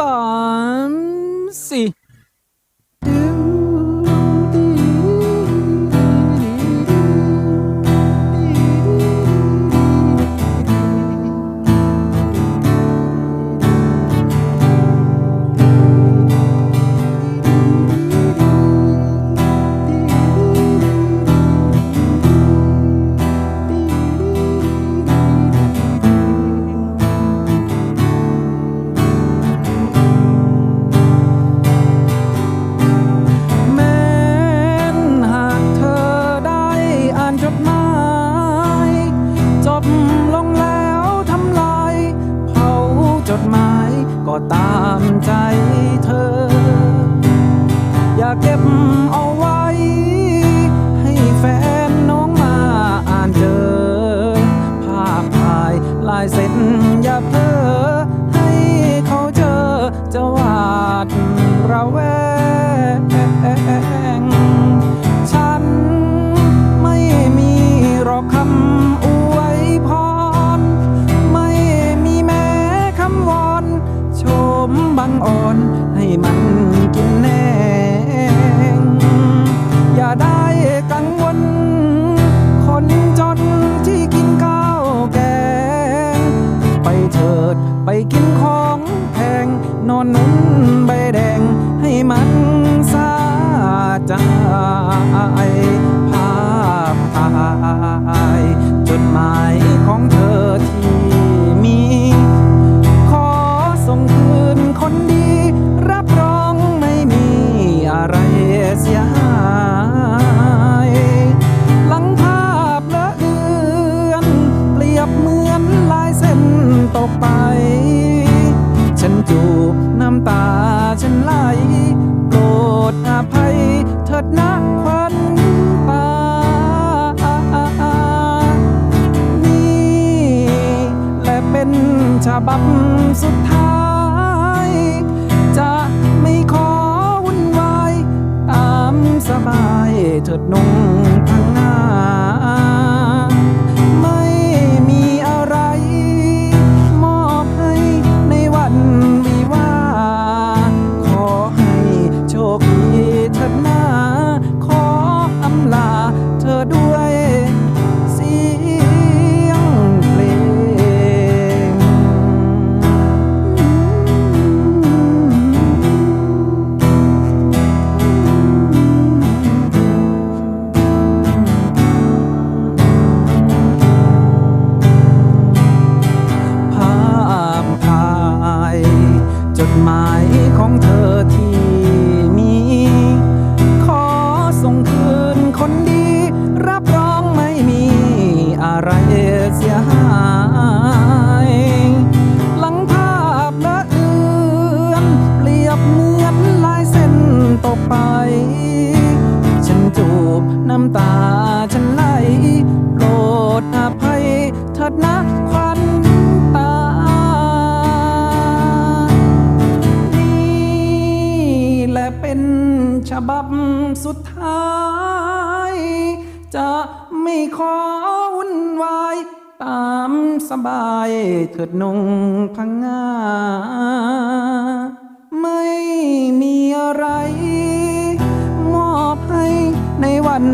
า ลายเซ็นอย่าเพ้อให้เขาเจอจะหวาดระแวง ฉันไม่มีหรอกคำอวยพร ไม่มีแม้คำวอนชมบังอ่อนให้มันกินแนงอย่าได้กัง ไปกินของแพง นอนนุ่นใบแดง ให้มันสาใจภาพถ่ายจดหมายของเธอ ฉบับสุดท้าย จะไม่ขอวุ่นวาย ตามสบายเถิดนง เสียหาย หลังภาพละเอือนเปรียบเหมือนลายเส้นตกไป ฉันจูบน้ำตาฉันไหลโปรดอภัยเถิดนะควันตา นี่แหละเป็นฉบับสุดท้าย จะไม่ขอวุ่นวาย ตามสบายเถิดนงพังงา ไม่มีอะไร มอบให้ในวัน